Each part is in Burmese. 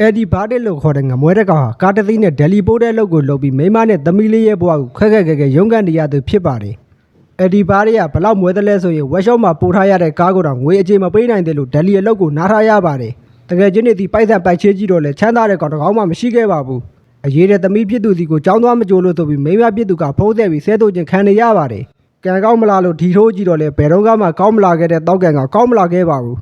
အဲ့ဒီဘာတစ်လို့ခေါ်တဲ့ငမွဲတဲ့ကောင်ဟာကားတစ်သိန်းနဲ့ဒယ်လီပို့တဲ့လုပ်ကိုလုပ်ပြီးမိန်းမနဲ့သမီးလေးရဲ့ဘဝကိုခက်ခက်ခဲခဲရုန်းကန်နေရသူဖြစ်ပါတယ်အဲ့ဒီဘာတွေကဘလောက်မွဲတယ်လဲဆိုရင်ဝက်ရှော့မှာပို့ထားရတဲ့ကားကိုတော့ငွေအကြေမပေးနိုင်တယ်လို့ဒယ်လီရဲ့လုပ်ကိုနားထားရပါတယ်တကယ်ချင်းနေဒီပိုက်ဆက်ပိုက်ချေးကြီးတော့လဲချမ်းသာတဲ့ကောင်တစ်ကောင်မှမရှိခဲ့ပါဘူးအရေးတဲ့သမီးဖြစ်သူစီကိုကြောင်းသွားမကြိုးလို့ဆိုပြီးမိန်းမဖြစ်သူကဖုံးဆက်ပြီးဆဲထုတ်ခြင်းခံနေရပါတယ်ကံကောင်းမလားလို့ဒီထိုးကြည့်တော့လဲဘယ်တော့မှကောင်းမလာခဲ့တဲ့တောက်ကံကကောင်းမလာခဲ့ပါဘူး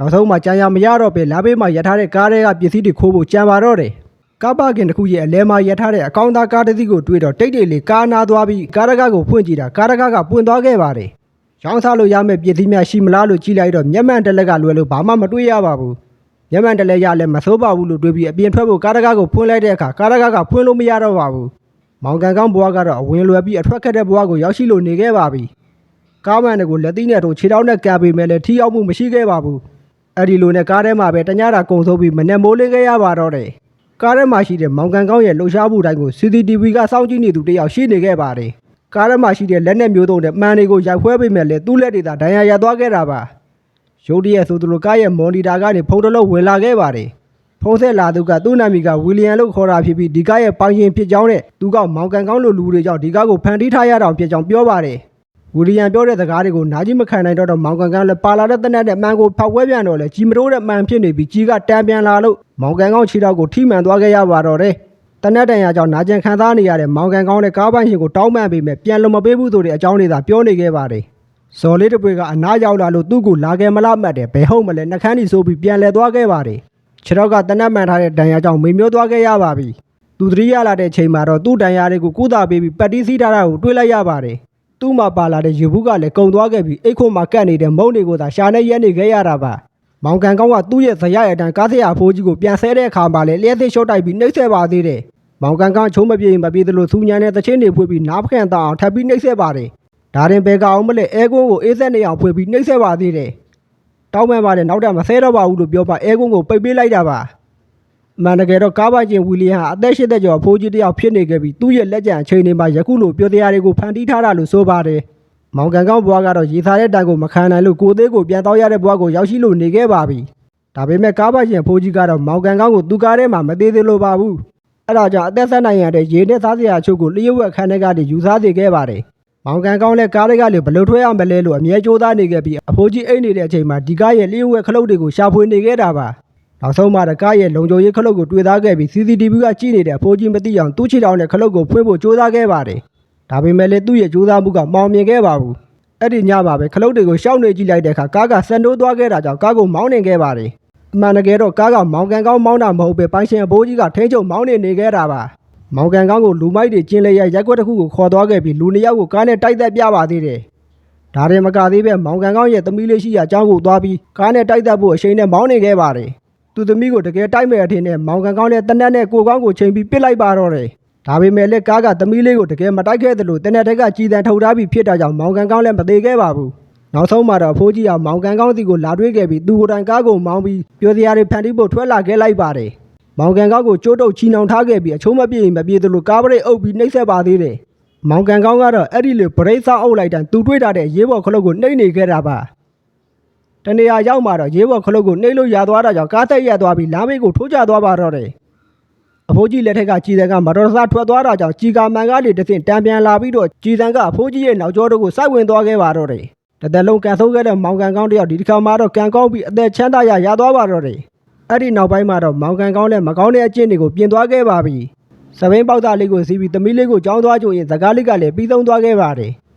နောက်ဆုံးမှကြံရမရတော့ပဲလာဘေးမှာရထားတဲ့ကားတွေကပစ္စည်းတွေခိုးဖို့ကြံပါတော့တယ်။ကားပါကင်တစ်ခုရဲ့အလဲမှာရထားတဲ့အကောင့်သားကားတစ်စီးကိုတွေ့တော့တိတ်တိတ်လေးကားနာသွားပြီးကားရကားကိုဖွင့်ကြည့်တာကားရကားကပွင့်သွားခဲ့ပါတယ်။ရောင်းစားလို့ရမယ့်ပစ္စည်းများရှိမလားလို့ကြည့်လိုက်တော့မျက်မှန်တစ်လက်ကလွယ်လို့ဘာမှမတွေ့ရပါဘူး။မျက်မှန်တစ်လက်ရလည်းမစိုးပါဘူးလို့တွေးပြီးအပြင်ထွက်ဖို့ကားရကားကိုဖွင့်လိုက်တဲ့အခါကားရကားကဖွင့်လို့မရတော့ပါဘူး။မောင်ကန်ကောင်းဘွားကတော့အဝင်လွယ်ပြီးအထွက်ခက်တဲ့ဘွားကိုရောက်ရှိလို့နေခဲ့ပါပြီ။ကားမန်တွေကိုလက်သီးနဲ့တို့ခြေထောက်နဲ့ကန်ပေးမယ်လည်းထိရောက်မှုမရှိခဲ့ပါဘူး။ အဲ့ဒီလိုနဲ့ကားထဲမှာပဲတညတာကုံဆိုးပြီးမနဲ့မိုးလင်းခဲ့ရပါတော့တယ်။ကားထဲမှာရှိတဲ့မောင်ကန်ကောင်းရဲ့လှုပ်ရှားမှုတိုင်းကို CCTV ကစောင့်ကြည့်နေသူတစ်ယောက်ရှိနေခဲ့ပါတယ်။ကားထဲမှာရှိတဲ့လက်နက်မျိုးစုံနဲ့မှန်တွေကိုရိုက်ခွဲပေးမယ်လေသူ့လက်တွေသာဒဏ်ရာရသွားခဲ့တာပါ။ရုတ်တရက်ဆိုသူလိုကားရဲ့မော်နီတာကနေဖုန်းတစ်လုံးဝင်လာခဲ့ပါတယ်။ဖုန်းဆက်လာသူကသူ့နာမည်ကဝီလီယံလို့ခေါ်တာဖြစ်ပြီးဒီကားရဲ့ပိုင်ရှင်ဖြစ်ကြောင်းနဲ့သူကမောင်ကန်ကောင်းလိုလူတွေကြောင့်ဒီကားကိုဖန်တီးထားရတာဖြစ်ကြောင်းပြောပါတယ်။ ဝီလီယံပြောတဲ့စကားတွေကိုနားကြီးမခံနိုင်တော့တော့မောင်ကန်ကန်လည်းပါလာတဲ့တနက်နဲ့မှန်ကိုဖောက်ဝဲပြန်တော့လေကြီးမတိုးတဲ့မှန်ဖြစ်နေပြီးကြီးကတန်ပြန်လာလို့မောင်ကန်ကောင်းခြေထောက်ကိုထိမှန်သွားခဲ့ရပါတော့တယ်။တနက်တန်ရကြောင့်နာကျင်ခံစားနေရတဲ့မောင်ကန်ကောင်းနဲ့ကားပိုင်ရှင်ကိုတောင်းပန်ပေးမယ်ပြန်လုံမပေးဘူးဆိုတဲ့အကြောင်းတွေသာပြောနေခဲ့ပါတယ်။ဇော်လေးတပွေကအနားရောက်လာလို့သူ့ကိုလာခဲ့မလားမှတ်တယ်ဘယ်ဟုတ်မလဲနှကန်းကြီးဆိုပြီးပြန်လဲသွားခဲ့ပါတယ်။ခြေထောက်ကတနက်မှန်ထားတဲ့ဒဏ်ရာကြောင့်မေမျောသွားခဲ့ရပါပြီ။သူသတိရလာတဲ့ချိန်မှာတော့သူ့ဒဏ်ရာတွေကိုကုသပေးပြီးပတ်တီးစီးထားတာကိုတွေးလိုက်ရပါတယ်။ သူ့မှာပါလာတဲ့ရေဘူးကလည်းကုံသွားခဲ့ပြီးအိတ်ခွန်မှာကတ်နေတဲ့မုံတွေကိုသာရှာနေရဲနေခဲ့ရတာပါ။မောင်ကန်ကောင်းကသူ့ရဲ့ဇရရဲ့အတန်ကားစရာဖိုးကြီးကိုပြန်ဆဲတဲ့အခါမှာလည်းလျှက်စစ်ရှော့တိုက်ပြီးနှိပ်စက်ပါသေးတယ်။မောင်ကန်ကောင်းချုံးမပြေမပြေသလိုသူညာနဲ့တချင်းတွေဖွေပြီးနားဖကန်တအောင်ထပ်ပြီးနှိပ်စက်ပါတယ်။ဒါရင်ဘဲကအောင်မလဲအဲကွန်းကိုအေးဆက်နေအောင်ဖွေပြီးနှိပ်စက်ပါသေးတယ်။တောင်းပန်ပါတယ်နောက်တော့မဆဲတော့ပါဘူးလို့ပြောပါအဲကွန်းကိုပိတ်ပေးလိုက်တာပါ။ အမှန်တကယ်တော့ကားပိုင်ရှင်ဝီလီယံဟာအသက်၈သက်ကျော်အဖိုးကြီးတစ်ယောက်ဖြစ်နေခဲ့ပြီးသူ့ရဲ့လက်ကျန်အချိန်တွေမှာယခုလိုပြောတရားတွေကိုဖန်တီးထားတာလို့ဆိုပါတယ်။မောင်ကန်ကောင်းဘွားကတော့ရေစားတဲ့တိုင်ကိုမခံနိုင်လို့ကိုယ်သေးကိုပြန်တော့ရတဲ့ဘွားကိုရောက်ရှိလို့နေခဲ့ပါပြီ။ဒါပေမဲ့ကားပိုင်ရှင်အဖိုးကြီးကတော့မောင်ကန်ကောင်းကိုသူ့ကားထဲမှာမသေးသေးလို့ပါဘူး။အဲဒါကြောင့်အသက်ဆက်နိုင်ရတဲ့ရေနဲ့စားစရာအချို့ကိုလျှို့ဝှက်ခန်းထဲကနေယူစားစေခဲ့ပါတယ်။မောင်ကန်ကောင်းလည်းကားတွေကလည်းဘယ်လိုထွက်ရမလဲလို့အမြဲကြိုးစားနေခဲ့ပြီးအဖိုးကြီးအိတ်နေတဲ့အချိန်မှာဒီကားရဲ့လျှို့ဝှက်ခလုတ်တွေကိုရှာဖွေနေခဲ့တာပါ။ နောက်ဆုံးမှတကားရဲ့လုံခြုံရေးခလုတ်ကိုတွေ့သားခဲ့ပြီး CCTV ကကြည့်နေတဲ့အဖိုးကြီးမသိအောင်သူ့ချီတောင်နဲ့ခလုတ်ကိုဖွင့်ဖို့ကြိုးစားခဲ့ပါတယ်။ဒါပေမဲ့လည်းသူ့ရဲ့ကြိုးစားမှုကမောင်မြင်ခဲ့ပါဘူး။အဲ့ဒီညမှာပဲခလုတ်တွေကိုရှောက်နေကြည့်လိုက်တဲ့အခါကားကဆက်နိုးသွားခဲ့တာကြောင့်ကားကိုမောင်းနေခဲ့ပါတယ်။အမှန်တကယ်တော့ကားကမောင်ကန်ကောင်းမောင်းတာမဟုတ်ပဲပိုင်ရှင်အဖိုးကြီးကထိန်းချုပ်မောင်းနေနေခဲ့တာပါ။မောင်ကန်ကောင်းကိုလူမိုက်တွေကျင်းလဲရရက်ွက်တစ်ခုကိုခေါ်သွားခဲ့ပြီးလူနှစ်ယောက်ကိုကားနဲ့တိုက်သက်ပြပါသေးတယ်။ဒါရင်မကသေးပဲမောင်ကန်ကောင်းရဲ့သမီးလေးရှိရာအကြောင်းကိုသွားပြီးကားနဲ့တိုက်သက်ဖို့အချိန်နဲ့မောင်းနေခဲ့ပါတယ်။ သူသမီးကိုတကယ်တိုက်မဲ့အထင်နဲ့မောင်ကန်ကောင်းနဲ့တနက်နဲ့ကိုကောင်းကိုချိန်ပြီးပစ်လိုက်ပါတော့တယ်။ဒါပေမဲ့လည်းကားကသမီးလေးကိုတကယ်မတိုက်ခဲ့သလိုတနက်တက်ကကြည်တံထုတ်ထားပြီးဖြစ်တာကြောင့်မောင်ကန်ကောင်းလည်းမသေးခဲ့ပါဘူး။နောက်ဆုံးမှာတော့အဖိုးကြီးကမောင်ကန်ကောင်းစီကိုလာတွေ့ခဲ့ပြီးသူကိုယ်တိုင်ကားကိုမောင်းပြီးပြောစရာတွေဖန်တီးဖို့ထွက်လာခဲ့လိုက်ပါတယ်။မောင်ကန်ကောင်းကိုကြိုးတုပ်ချီနှောင်ထားခဲ့ပြီးအချုံးမပြေရင်မပြေသလိုကားပရိတ်အုပ်ပြီးနှိပ်စက်ပါသေးတယ်။မောင်ကန်ကောင်းကတော့အဲ့ဒီလိုပရိတ်ဆောက်အုပ်လိုက်တန်သူတွေ့တာတဲ့ရေးပေါ်ခလုတ်ကိုနှိပ်နေခဲ့တာပါ။ တနေရာရောက်မှာတော့ရေးဘော်ခလုတ်ကိုနှိမ့်လို့ရသွားတာကြောင့်ကားသက်ရက်သွားပြီးလမ်းမေးကိုထိုးကျသွားပါတော့တယ်။အဖိုးကြီးလက်ထက်ကကြည်စံကမတော်တဆထွက်သွားတာကြောင့်ကြီးကာမန်ကားတွေတစ်ဆင့်တံပြန်လာပြီးတော့ကြည်စံကအဖိုးကြီးရဲ့နောက်ကျောတို့ကိုစိုက်ဝင်သွားခဲ့ပါတော့တယ်။တစ်သက်လုံးကန်ဆိုးခဲ့တဲ့မောင်ကန်ကောင်းတယောက်ဒီတစ်ခါမှတော့ကန်ကောင်းပြီးအသက်ချမ်းသာရရသွားပါတော့တယ်။အဲ့ဒီနောက်ပိုင်းမှာတော့မောင်ကန်ကောင်းလည်းမကောင်းတဲ့အကျင့်တွေကိုပြင်သွားခဲ့ပါပြီ။စပိန်ပေါက်သားလေးကိုစီးပြီးသမီးလေးကိုကြောင်းသွားကြရင်ဇကားလေးကလည်းပြီးဆုံးသွားခဲ့ပါတယ်။